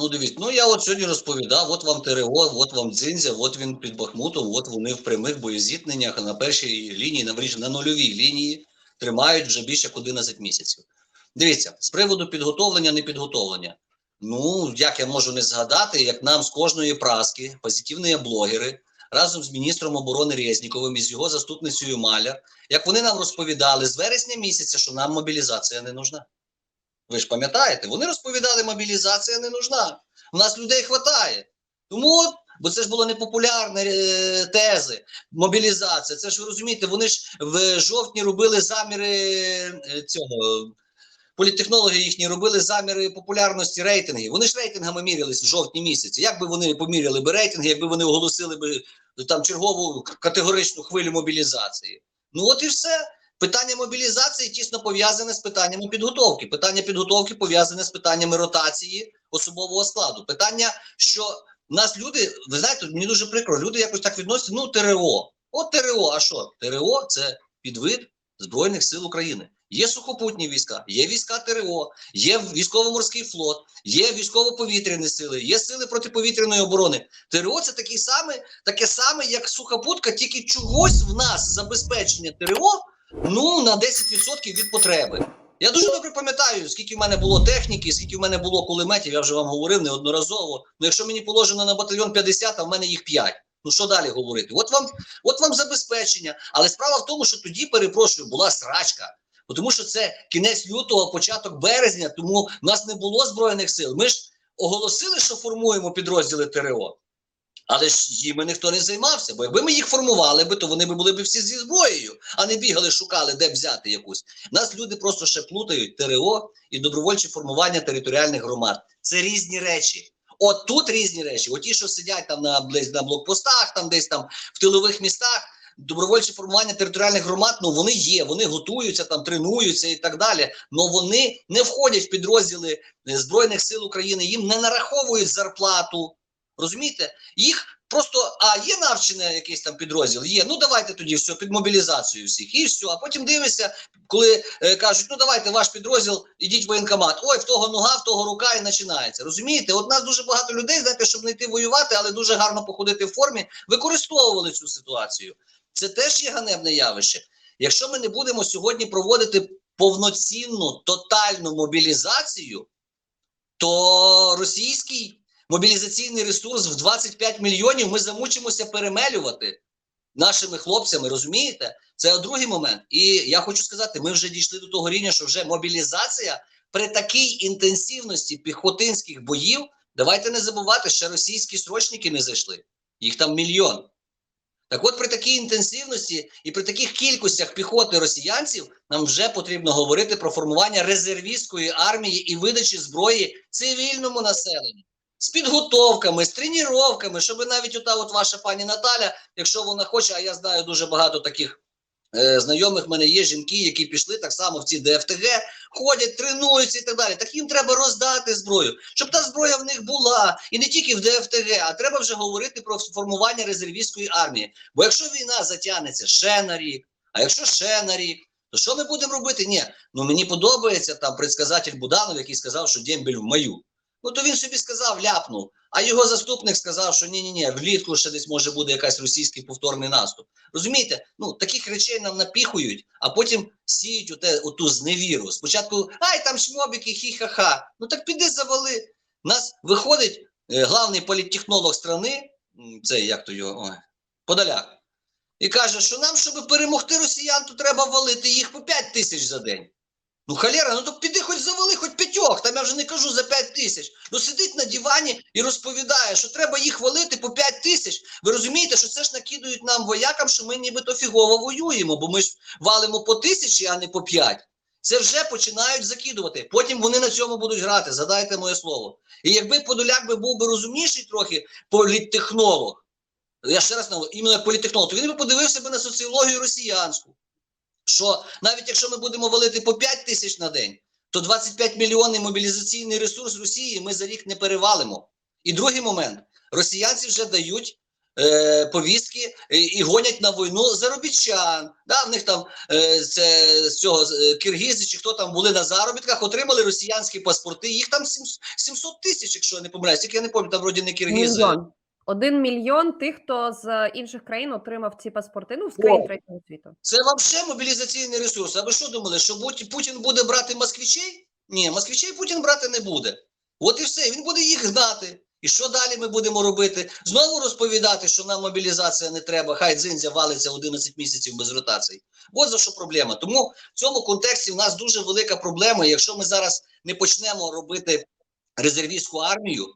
Ну, дивіться, ну я от сьогодні розповідав, от вам ТРО, от вам Дзинзя, от він під Бахмутом, от вони в прямих боєзіткненнях на першій лінії, на, на нульовій лінії тримають вже більше як 11 місяців. Дивіться, з приводу підготовлення, не підготовлення. Ну, як я можу не згадати, як нам з кожної праски, позитивні блогери, разом з міністром оборони Резніковим і з його заступницею Маляр, як вони нам розповідали з вересня місяця, що нам мобілізація не нужна. Ви ж пам'ятаєте, вони розповідали, мобілізація не нужна. У нас людей хватає. Тому, бо це ж було непопулярні е, тези. Мобілізація. Це ж ви розумієте, вони ж в жовтні робили заміри е, цього. Політтехнологи їхні робили заміри популярності рейтингів. Вони ж рейтингами мірялись в жовтні місяці. Як би вони поміряли би рейтинги, якби вони оголосили би там чергову категоричну хвилю мобілізації? Ну от і все. Питання мобілізації тісно пов'язане з питаннями підготовки. Питання підготовки пов'язане з питаннями ротації особового складу. Питання, що нас люди, ви знаєте, мені дуже прикро, люди якось так відносяться. Ну, ТРО. От ТРО, а що? ТРО це підвид Збройних сил України. Є сухопутні війська, є війська ТРО, є військово-морський флот, є військово-повітряні сили, є сили протиповітряної оборони. ТРО це такий саме, таке саме, як сухопутка, тільки чогось в нас забезпечення ТРО ну на 10% від потреби. Я дуже добре пам'ятаю, скільки в мене було техніки, скільки в мене було кулеметів, я вже вам говорив неодноразово. Ну, якщо мені положено на батальйон 50, а в мене їх 5. Ну що далі говорити? От вам, от вам забезпечення. Але справа в тому, що тоді, перепрошую, була срачка. Тому що це кінець лютого, початок березня, тому в нас не було збройних сил. Ми ж оголосили, що формуємо підрозділи ТРО. Але ж їми ніхто не займався, бо якби ми їх формували би, то вони б були б всі зі зброєю, а не бігали, шукали, де взяти якусь. Нас люди просто ще плутають ТРО і добровольче формування територіальних громад. Це різні речі. От тут різні речі. От ті, що сидять там на десь на блокпостах, там десь там в тилових містах. Добровольче формування територіальних громад, ну вони є, вони готуються там, тренуються і так далі. але вони не входять в підрозділи е, Збройних сил України, їм не нараховують зарплату. Розумієте? Їх просто а є навчений якийсь там підрозділ? Є. Ну давайте тоді все під мобілізацію всіх, і все. А потім дивишся, коли е, кажуть, ну давайте ваш підрозділ, ідіть в воєнкомат. Ой, в того нога, в того рука і починається. Розумієте? От нас дуже багато людей, знаєте, щоб не йти воювати, але дуже гарно походити в формі, використовували цю ситуацію. Це теж є ганебне явище. Якщо ми не будемо сьогодні проводити повноцінну тотальну мобілізацію, то російський мобілізаційний ресурс в 25 мільйонів ми замучимося перемелювати нашими хлопцями, розумієте? Це другий момент. І я хочу сказати, ми вже дійшли до того рівня, що вже мобілізація при такій інтенсивності піхотинських боїв. Давайте не забувати, що російські срочники не зайшли. Їх там мільйон. Так от при такій інтенсивності і при таких кількостях піхоти росіянців нам вже потрібно говорити про формування резервістської армії і видачі зброї цивільному населенню. З підготовками, з тренуваннями, щоб навіть ота от ваша пані Наталя, якщо вона хоче, а я знаю дуже багато таких е, знайомих в мене є жінки, які пішли так само в ці ДФТГ, ходять, тренуються і так далі. Так їм треба роздати зброю, щоб та зброя в них була. І не тільки в ДФТГ, а треба вже говорити про формування резервістської армії. Бо якщо війна затягнеться ще на рік, а якщо ще на рік, то що ми будемо робити? Ні, ну мені подобається там предсказатель Буданов, який сказав, що дембель в маю. Ну то він собі сказав, ляпнув. А його заступник сказав, що ні, ні, ні, влітку ще десь може буде якась російський повторний наступ. Розумієте? Ну таких речей нам напіхують, а потім сіють оте, оту зневіру. Спочатку ай, там шмобіки, хі-ха-ха. Ну так піди завали. Нас виходить е, главний політтехнолог страни, це як то його ой, Подоляк, і каже, що нам, щоб перемогти росіян, то треба валити їх по 5 тисяч за день. Ну, халера, ну то піди хоч завали, хоч п'ятьох, там я вже не кажу за 5 тисяч. Ну сидить на дивані і розповідає, що треба їх валити по 5 тисяч. Ви розумієте, що це ж накидують нам воякам, що ми нібито фігово воюємо, бо ми ж валимо по тисячі, а не по 5. Це вже починають закидувати. Потім вони на цьому будуть грати, задайте моє слово. І якби Подоляк би був би розумніший трохи політтехнолог, я ще раз наву, іменно політтехнолог, то він би подивився би на соціологію росіянську що навіть якщо ми будемо валити по 5 тисяч на день, то 25 мільйонів мобілізаційний ресурс Росії ми за рік не перевалимо. І другий момент: росіянці вже дають е, повістки і, і гонять на війну заробітчан. Да, в них там е, це з цього е, киргизи чи хто там були на заробітках, отримали росіянські паспорти. Їх там сім- 700 тисяч, якщо я не помиляюсь. Тільки я не пам'ятаю, там вроді не киргизи. Мільйон. Один мільйон тих, хто з інших країн отримав ці паспорти, ну, з країн третього світу. Це взагалі мобілізаційний ресурс. А ви що думали, що Путін буде брати москвичей? Ні, москвичей Путін брати не буде. От і все. Він буде їх гнати. І що далі ми будемо робити? Знову розповідати, що нам мобілізація не треба, хай дзиндзя валиться 11 місяців без ротацій. От за що проблема. Тому в цьому контексті в нас дуже велика проблема. Якщо ми зараз не почнемо робити резервістську армію,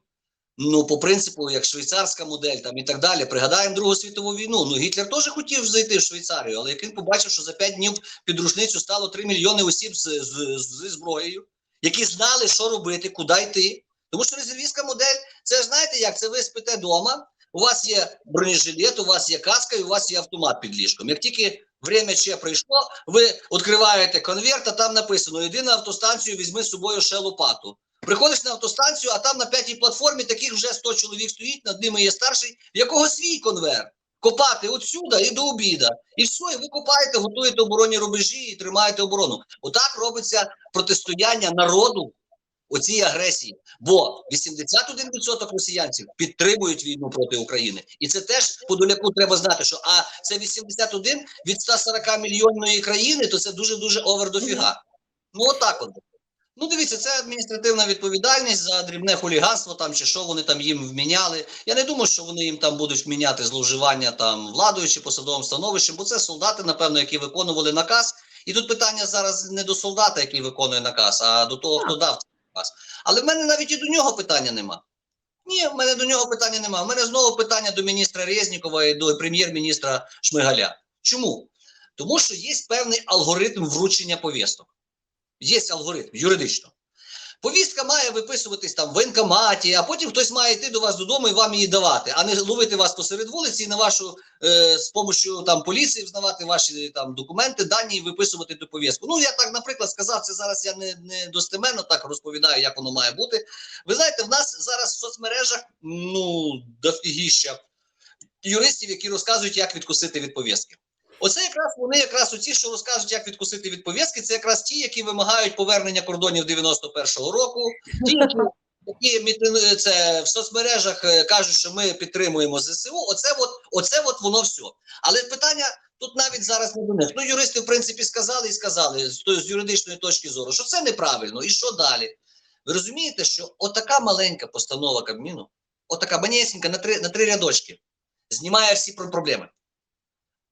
ну по принципу, як швейцарська модель там і так далі, пригадаємо Другу світову війну. Ну Гітлер теж хотів зайти в Швейцарію, але як він побачив, що за 5 днів під рушницю стало 3 мільйони осіб з, з, зі зброєю, які знали, що робити, куди йти. Тому що резервістська модель, це знаєте як, це ви спите вдома, у вас є бронежилет, у вас є каска і у вас є автомат під ліжком. Як тільки время ще прийшло, ви відкриваєте конверт, а там написано: іди на автостанцію, візьми з собою ще лопату. Приходиш на автостанцію, а там на п'ятій платформі таких вже 100 чоловік стоїть, над ними є старший, якого свій конверт. Копати отсюда і до обіда. І все, і ви копаєте, готуєте оборонні рубежі і тримаєте оборону. Отак робиться протистояння народу оцій агресії. Бо 81% росіянців підтримують війну проти України. І це теж Подоляку треба знати, що а це 81 від 140 мільйонної країни, то це дуже-дуже овер дофіга. Ну отак от. Ну, дивіться, це адміністративна відповідальність за дрібне хуліганство там чи що вони там їм вміняли. Я не думаю, що вони їм там будуть вміняти зловживання там владою чи посадовим становищем, бо це солдати, напевно, які виконували наказ. І тут питання зараз не до солдата, який виконує наказ, а до того, хто дав цей наказ. Але в мене навіть і до нього питання нема. Ні, в мене до нього питання нема. У мене знову питання до міністра Резнікова і до прем'єр-міністра Шмигаля. Чому? Тому що є певний алгоритм вручення повісток. Є алгоритм юридично. Повістка має виписуватись там в воєнкоматі, а потім хтось має йти до вас додому і вам її давати, а не ловити вас посеред вулиці і на вашу е, з допомогою там поліції взнавати ваші там документи, дані і виписувати ту повістку. Ну я так, наприклад, сказав, це зараз я не, не достеменно так розповідаю, як воно має бути. Ви знаєте, в нас зараз в соцмережах ну дофігіща юристів, які розказують, як відкусити від повістки. Оце якраз вони якраз оці, що розкажуть, як відкусити від це якраз ті, які вимагають повернення кордонів 91-го року. Ті, які, які це в соцмережах е, кажуть, що ми підтримуємо ЗСУ. Оце от, оце от воно все. Але питання тут навіть зараз не до них. Ну, юристи, в принципі, сказали і сказали з, з юридичної точки зору, що це неправильно. І що далі? Ви розумієте, що отака маленька постанова Кабміну, отака манєсінька на три, на три рядочки, знімає всі про- проблеми.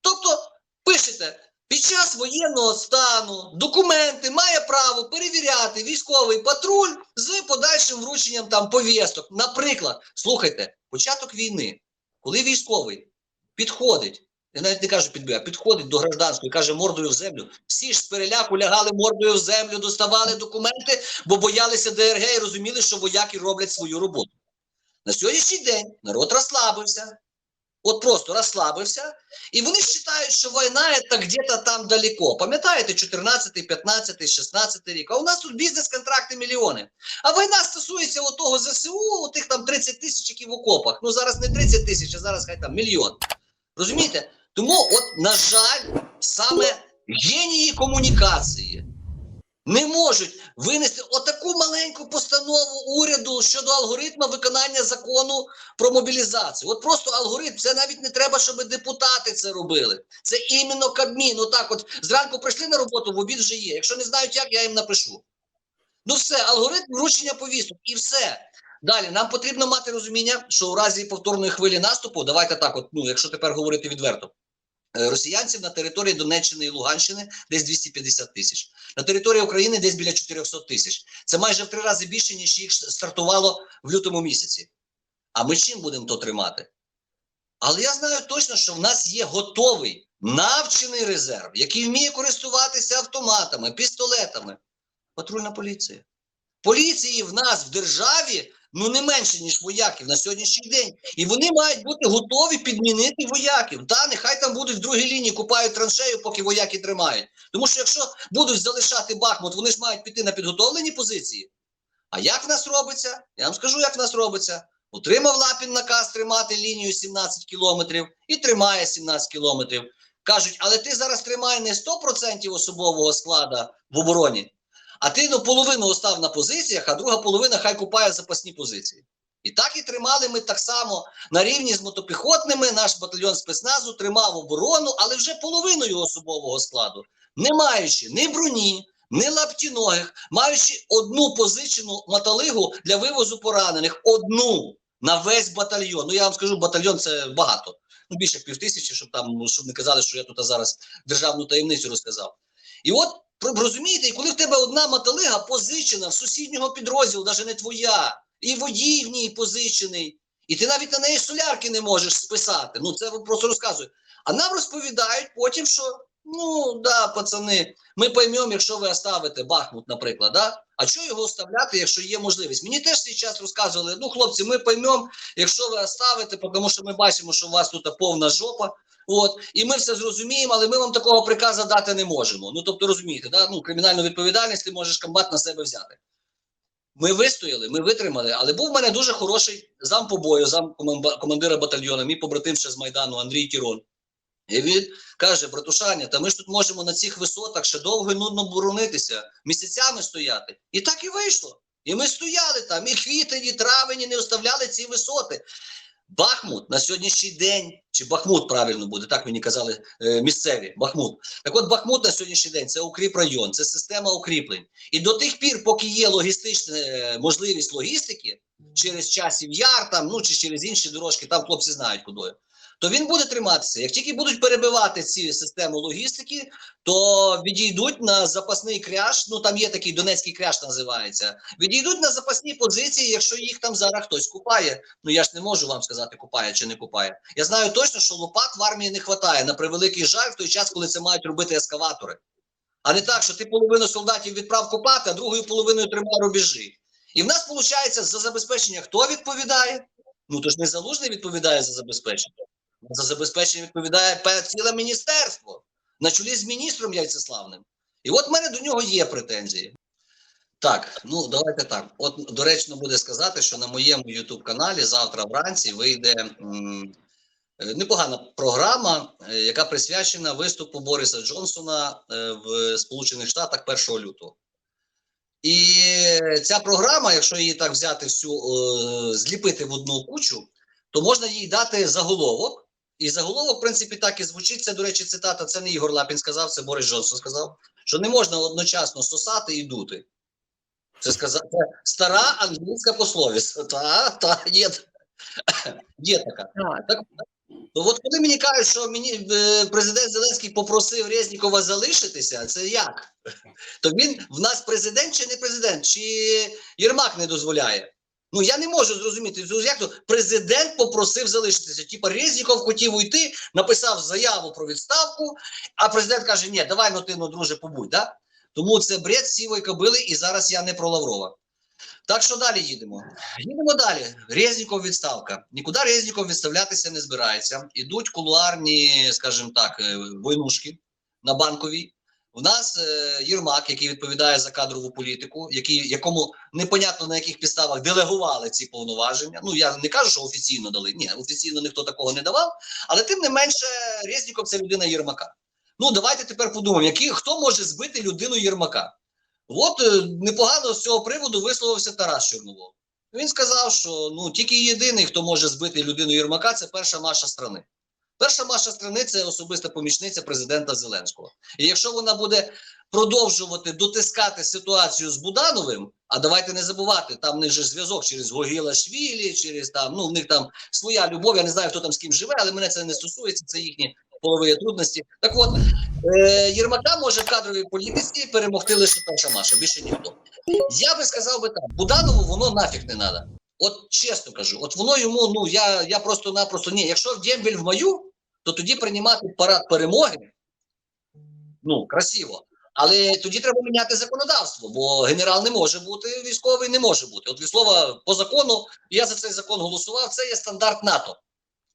Тобто, пишете, під час воєнного стану документи має право перевіряти військовий патруль з подальшим врученням там повісток. Наприклад, слухайте, початок війни, коли військовий підходить, я навіть не кажу підбігає, підходить до гражданської каже мордою в землю. Всі ж з переляку лягали мордою в землю, доставали документи, бо боялися ДРГ і розуміли, що вояки роблять свою роботу. На сьогоднішній день народ розслабився. От просто розслабився, і вони вважають, що війна це где-то там далеко. Пам'ятаєте, 14, 15, 16 рік. А у нас тут бізнес-контракти мільйони. А війна стосується отого ЗСУ, отих там 30 тисяч, які в окопах. Ну зараз не 30 тисяч, а зараз хай там мільйон. Розумієте? Тому, от, на жаль, саме генії комунікації не можуть винести отаку маленьку постанову уряду щодо алгоритму виконання закону про мобілізацію. От просто алгоритм. Це навіть не треба, щоб депутати це робили. Це іменно Кабмін. Отак, от зранку прийшли на роботу, в обід вже є. Якщо не знають, як я їм напишу. Ну все, алгоритм вручення повісток і все. Далі нам потрібно мати розуміння, що у разі повторної хвилі наступу, давайте так, от, ну, якщо тепер говорити відверто, росіянців на території Донеччини і Луганщини десь 250 тисяч, на території України десь біля 400 тисяч. Це майже в три рази більше, ніж їх стартувало в лютому місяці. А ми чим будемо то тримати? Але я знаю точно, що в нас є готовий навчений резерв, який вміє користуватися автоматами, пістолетами. Патрульна поліція. Поліції в нас в державі ну не менше, ніж вояків на сьогоднішній день. І вони мають бути готові підмінити вояків. Та нехай там будуть в другій лінії, купають траншею, поки вояки тримають. Тому що якщо будуть залишати Бахмут, вони ж мають піти на підготовлені позиції. А як в нас робиться? Я вам скажу, як в нас робиться. Отримав Лапін наказ тримати лінію 17 кілометрів і тримає 17 кілометрів. Кажуть, але ти зараз тримай не 100% особового складу в обороні, а ти ну, половину остав на позиціях, а друга половина хай купає запасні позиції. І так і тримали ми так само на рівні з мотопіхотними. Наш батальйон спецназу тримав оборону, але вже половиною особового складу, не маючи ні броні, ні лаптіногих, маючи одну позичену маталигу для вивозу поранених, одну на весь батальйон. Ну я вам скажу, батальйон це багато. Ну більше півтисячі, щоб там ну, щоб не казали, що я тут зараз державну таємницю розказав. І от розумієте, і коли в тебе одна маталига позичена в сусіднього підрозділу, навіть не твоя, і водій в ній позичений, і ти навіть на неї солярки не можеш списати. Ну це просто розказую. А нам розповідають потім, що ну да, пацани, ми поймемо, якщо ви оставите Бахмут, наприклад, да? А чого його оставляти, якщо є можливість? Мені теж свій час розказували: ну, хлопці, ми поймемо, якщо ви оставите, тому що ми бачимо, що у вас тут повна жопа. От, і ми все зрозуміємо, але ми вам такого приказу дати не можемо. Ну, тобто, розумієте, да? ну, кримінальну відповідальність ти можеш комбат на себе взяти. Ми вистояли, ми витримали, але був в мене дуже хороший зам по бою, зам командира батальйону, мій побратим ще з Майдану Андрій Кірон. І він каже: братушаня, та ми ж тут можемо на цих висотах ще довго і нудно боронитися, місяцями стояти. І так і вийшло. І ми стояли там, і квітень, і травень, і не оставляли ці висоти. Бахмут на сьогоднішній день, чи Бахмут правильно буде, так мені казали е, місцеві. Бахмут. Так от Бахмут на сьогоднішній день це укріп район, це система укріплень. І до тих пір, поки є логістична е, можливість логістики через часів яр, там, ну чи через інші дорожки, там хлопці знають кудою, то він буде триматися. Як тільки будуть перебивати ці системи логістики, то відійдуть на запасний кряж. Ну там є такий Донецький кряж, називається. Відійдуть на запасні позиції, якщо їх там зараз хтось купає. Ну я ж не можу вам сказати, купає чи не купає. Я знаю точно, що лопат в армії не вистачає на превеликий жаль в той час, коли це мають робити ескаватори. А не так, що ти половину солдатів відправ копати, а другою половиною тримав рубежі. І в нас виходить за забезпечення хто відповідає? Ну то ж не залужний відповідає за забезпечення. За забезпечення відповідає ціле міністерство на чолі з міністром Яйцеславним. І от в мене до нього є претензії. Так, ну давайте так. От доречно буде сказати, що на моєму youtube каналі завтра вранці вийде м, е, непогана програма, е, яка присвячена виступу Бориса Джонсона е, в Сполучених Штатах 1 лютого. І ця програма, якщо її так взяти всю, е, зліпити в одну кучу, то можна їй дати заголовок. І заголовок, в принципі, так і звучить. Це, до речі, цитата. Це не Ігор Лапін сказав, це Борис Джонсон сказав, що не можна одночасно сосати і дути. Це сказав це стара англійська пословиця. Та, та, є, є така. Так. То от коли мені кажуть, що мені е, президент Зеленський попросив Резнікова залишитися, це як? То він в нас президент чи не президент, чи Єрмак не дозволяє? Ну я не можу зрозуміти, ну, як то президент попросив залишитися. Типа Резніков хотів уйти, написав заяву про відставку, а президент каже: Ні, давай ну ти ну, друже, побудь. Да? Тому це бред сівої кобили, і зараз я не про Лаврова. Так що далі їдемо. Їдемо далі. Резніков відставка. Нікуди Резніков відставлятися не збирається. Ідуть кулуарні, скажімо так, е, войнушки на банковій. У нас е, Єрмак, який відповідає за кадрову політику, який, якому непонятно на яких підставах делегували ці повноваження. Ну я не кажу, що офіційно дали. Ні, офіційно ніхто такого не давав. Але тим не менше, Резніков це людина Єрмака. Ну давайте тепер подумаємо, які, хто може збити людину Єрмака. От е, непогано з цього приводу висловився Тарас Чорновол. Він сказав, що ну тільки єдиний, хто може збити людину Єрмака, це перша Маша страни. Перша Маша страни це особиста помічниця президента Зеленського. І якщо вона буде продовжувати дотискати ситуацію з Будановим, а давайте не забувати, там в них же зв'язок через Гогіла Швілі, через там, ну в них там своя любов. Я не знаю, хто там з ким живе, але мене це не стосується. Це їхні полові трудності. Так от е, Єрмака може в кадровій політиці перемогти лише перша Маша, більше ніхто. Я би сказав би так: Буданову воно нафіг не треба. От чесно кажу, от воно йому, ну я, я просто-напросто ні. Якщо в дембель в мою, то тоді приймати парад перемоги. Ну, красиво. Але тоді треба міняти законодавство, бо генерал не може бути, військовий не може бути. От від слова по закону, я за цей закон голосував, це є стандарт НАТО.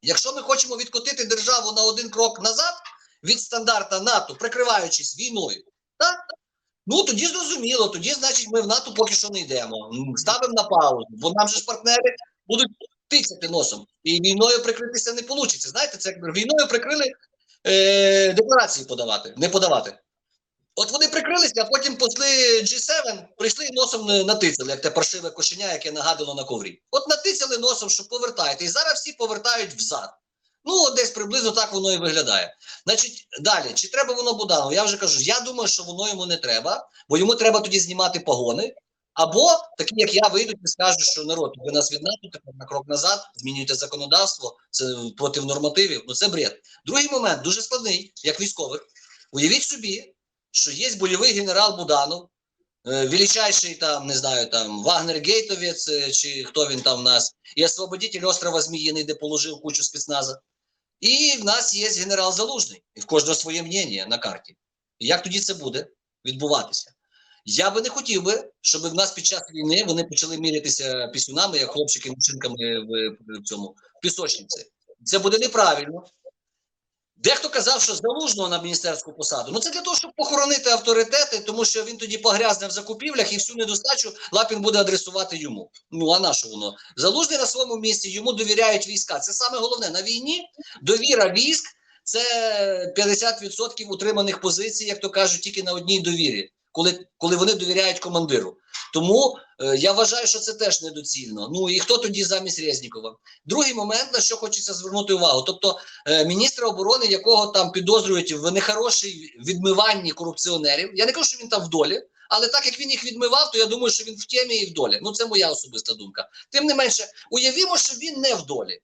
Якщо ми хочемо відкотити державу на один крок назад від стандарта НАТО, прикриваючись війною, так? Ну тоді зрозуміло, тоді, значить, ми в НАТО поки що не йдемо. Ставимо на паузу, бо нам же ж партнери будуть тицяти носом. І війною прикритися не вийде. Знаєте, це якби війною прикрили е, декларації подавати, не подавати. От вони прикрилися, а потім посли G7 прийшли і носом не натицяли, як те паршиве кошеня, яке нагадано на коврі. От натицяли носом, що повертаєте. І зараз всі повертають взад. Ну, от десь приблизно так воно і виглядає. Значить, далі, чи треба воно Буданову? Я вже кажу, я думаю, що воно йому не треба, бо йому треба тоді знімати погони. Або такі, як я, вийдуть і скажуть, що народ, ви нас від НАТО на крок назад, змінюєте законодавство, це проти нормативів. Ну це бред. Другий момент дуже складний, як військових. Уявіть собі, що є бойовий генерал Буданов, е, величайший там, не знаю, там Вагнер Гейтовець, е, чи хто він там в нас, і освободитель острова Зміїний, де положив кучу спецназа. І в нас є генерал Залужний, і в кожного своє мнення на карті. І як тоді це буде відбуватися? Я би не хотів би, щоб в нас під час війни вони почали мірятися пісюнами, як хлопчики машинками в, в цьому в пісочниці. Це буде неправильно. Дехто казав, що залужного на міністерську посаду. Ну це для того, щоб похоронити авторитети, тому що він тоді погрязне в закупівлях і всю недостачу Лапін буде адресувати йому. Ну а на що воно? Залужний на своєму місці, йому довіряють війська. Це саме головне на війні. Довіра військ це 50% утриманих позицій, як то кажуть, тільки на одній довірі, коли, коли вони довіряють командиру. Тому е, я вважаю, що це теж недоцільно. Ну і хто тоді замість Резнікова? Другий момент, на що хочеться звернути увагу. Тобто, е, міністра оборони, якого там підозрюють в нехорошій відмиванні корупціонерів. Я не кажу, що він там в долі, але так як він їх відмивав, то я думаю, що він в темі і в долі. Ну це моя особиста думка. Тим не менше, уявімо, що він не в долі,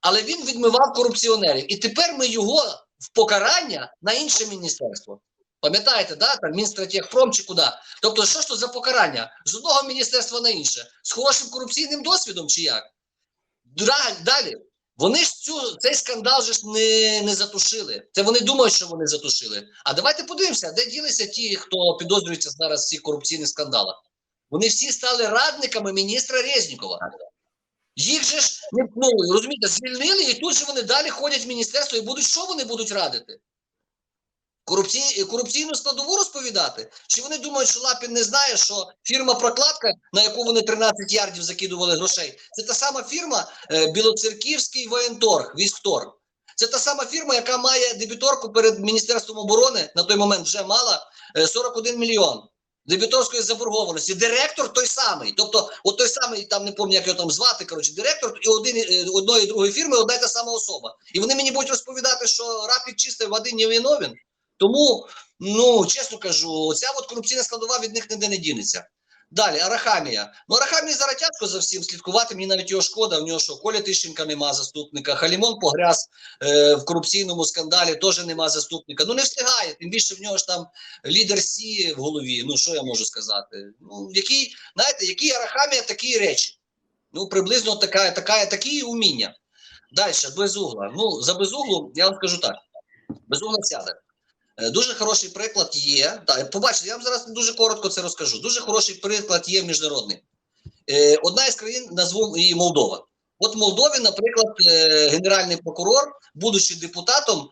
але він відмивав корупціонерів. І тепер ми його в покарання на інше міністерство. Пам'ятаєте, да? там Мінстратегпром чи куди? Тобто, що ж то за покарання з одного міністерства на інше? З хорошим корупційним досвідом чи як? Далі. Вони ж цю, цей скандал же ж не, не затушили. Це вони думають, що вони затушили. А давайте подивимося, де ділися ті, хто підозрюється зараз в цих корупційних скандалах. Вони всі стали радниками міністра Резнікова. Їх же ж ну, розумієте, звільнили, і тут же вони далі ходять в міністерство і будуть що вони будуть радити? Корупцій, корупційну складову розповідати? Чи вони думають, що Лапін не знає, що фірма прокладка, на яку вони 13 ярдів закидували грошей, це та сама фірма е, Білоцерківський воєнторг, військторг. Це та сама фірма, яка має дебіторку перед Міністерством оборони, на той момент вже мала е, 41 мільйон дебіторської заборгованості. Директор той самий. Тобто, от той самий, там не пам'ятаю, як його там звати, коротше, директор і один, е, одної другої фірми одна й та сама особа. І вони мені будуть розповідати, що рапід чистий води не виновен. Тому, ну, чесно кажу, ця от корупційна складова від них ніде не дінеться. Далі, Арахамія. Ну, Арахамії зараз тяжко за всім слідкувати. Мені навіть його шкода. В нього що Коля Тищенка нема заступника. Халімон погряз е, в корупційному скандалі, теж нема заступника. Ну не встигає. Тим більше в нього ж там лідер Сі в голові. Ну що я можу сказати? Ну який, знаєте, який Арахамія, такі речі. Ну, приблизно така, така, такі уміння. Далі, безугла. Ну, за безуглу, я вам скажу так: безугла сяде. Е, Дуже хороший приклад є. Так, побачите, я вам зараз дуже коротко це розкажу. Дуже хороший приклад є міжнародний. Е, Одна із країн, назву її Молдова. От в Молдові, наприклад, е, генеральний прокурор, будучи депутатом,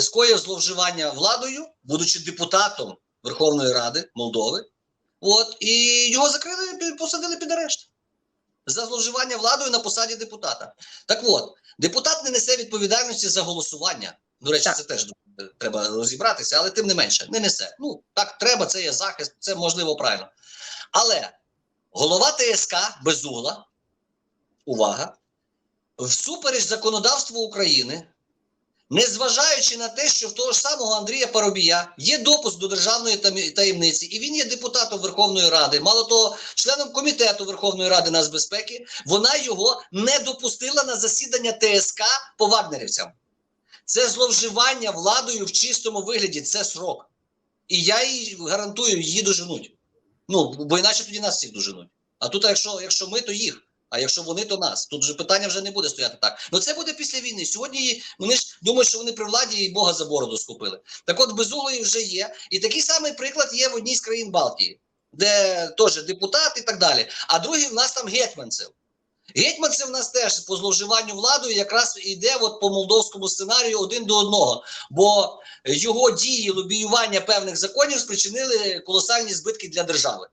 скоїв зловживання владою, будучи депутатом Верховної Ради Молдови. От, і його закрили, посадили під арешт за зловживання владою на посаді депутата. Так от, депутат не несе відповідальності за голосування. До речі, це теж треба розібратися, але тим не менше, не несе. Ну, так треба, це є захист, це можливо правильно. Але голова ТСК Безугла, увага, всупереч законодавству України, незважаючи на те, що в того ж самого Андрія Парубія є допуск до державної таємниці, і він є депутатом Верховної Ради, мало того, членом комітету Верховної Ради нацбезпеки, вона його не допустила на засідання ТСК по вагнерівцям. Це зловживання владою в чистому вигляді, це срок. І я їй гарантую, її доженуть. Ну, бо іначе тоді нас всіх доженуть. А тут, якщо, якщо ми, то їх. А якщо вони, то нас. Тут вже питання вже не буде стояти так. Ну це буде після війни. Сьогодні вони ж думають, що вони при владі і Бога за бороду схопили. Так от безуглої вже є. І такий самий приклад є в одній з країн Балтії, де теж депутат і так далі. А другий в нас там гетьманцев. Гетьманцев в нас теж по зловживанню владою якраз йде от по молдовському сценарію один до одного. Бо його дії лобіювання певних законів спричинили колосальні збитки для держави.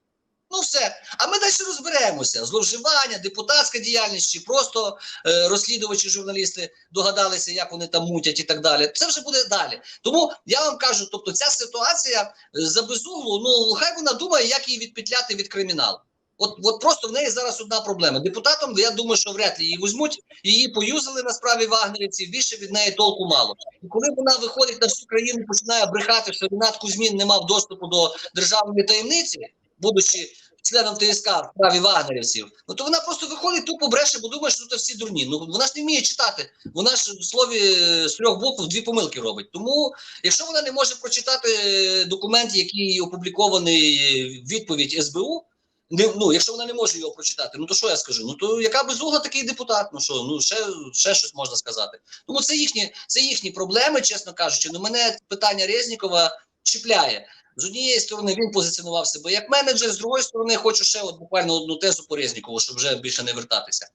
Ну все. А ми далі розберемося. Зловживання, депутатська діяльність, чи просто е, розслідувачі, журналісти догадалися, як вони там мутять і так далі. Це вже буде далі. Тому я вам кажу, тобто ця ситуація е, за безуглу, ну хай вона думає, як її відпетляти від криміналу. От, от просто в неї зараз одна проблема. Депутатом, я думаю, що вряд ли її візьмуть, її поюзали на справі вагнерівців, більше від неї толку мало. І коли вона виходить на всю країну, починає брехати, що Ренат Кузьмін не мав доступу до державної таємниці, будучи членом ТСК в справі вагнерівців, ну то вона просто виходить тупо бреше, бо думає, що це всі дурні. Ну вона ж не вміє читати. Вона ж в слові е, з трьох букв дві помилки робить. Тому, якщо вона не може прочитати е, документ, який опублікований е, відповідь СБУ. Не, ну, якщо вона не може його прочитати, ну то що я скажу? Ну то яка безугла такий депутат? Ну що, ну ще, ще щось можна сказати. Тому це їхні, це їхні проблеми, чесно кажучи. Ну мене питання Резнікова чіпляє. З однієї сторони він позиціонував себе як менеджер, з другої сторони, хочу ще от буквально одну тезу по Резнікову, щоб вже більше не вертатися.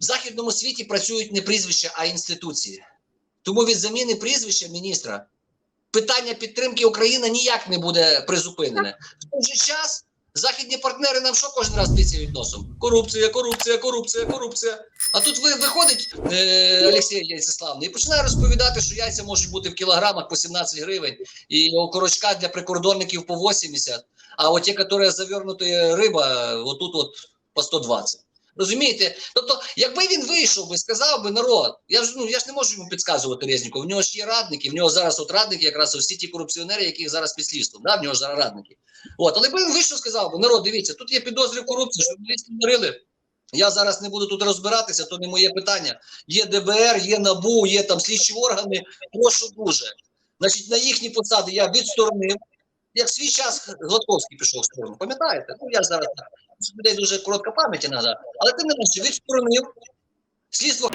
В західному світі працюють не прізвища, а інституції. Тому від заміни прізвища міністра питання підтримки України ніяк не буде призупинене. В той же час західні партнери нам що кожен раз тицяють носом? Корупція, корупція, корупція, корупція. А тут ви виходить е, Олексій Яйцеславний і починає розповідати, що яйця можуть бути в кілограмах по 17 гривень, і окорочка для прикордонників по 80, а от ті, які завернута риба, отут от по 120. Розумієте? Тобто, якби він вийшов би, сказав би народ, я ж ну я ж не можу йому підказувати Резніку. В нього ж є радники, в нього зараз от радники, якраз всі ті корупціонери, яких зараз під слідством. Да? В нього ж зараз радники. От, але би він вийшов, сказав би, народ, дивіться, тут є підозри в корупції, журналістів нарили. Я зараз не буду тут розбиратися, то не моє питання. Є ДБР, є НАБУ, є там слідчі органи. Прошу дуже. Значить, на їхні посади я відсторонив. Як свій час Гладковський пішов в сторону, пам'ятаєте? Ну я зараз так. Людей дуже коротка пам'ять іноді. Але тим не менше відсторонив. Слідство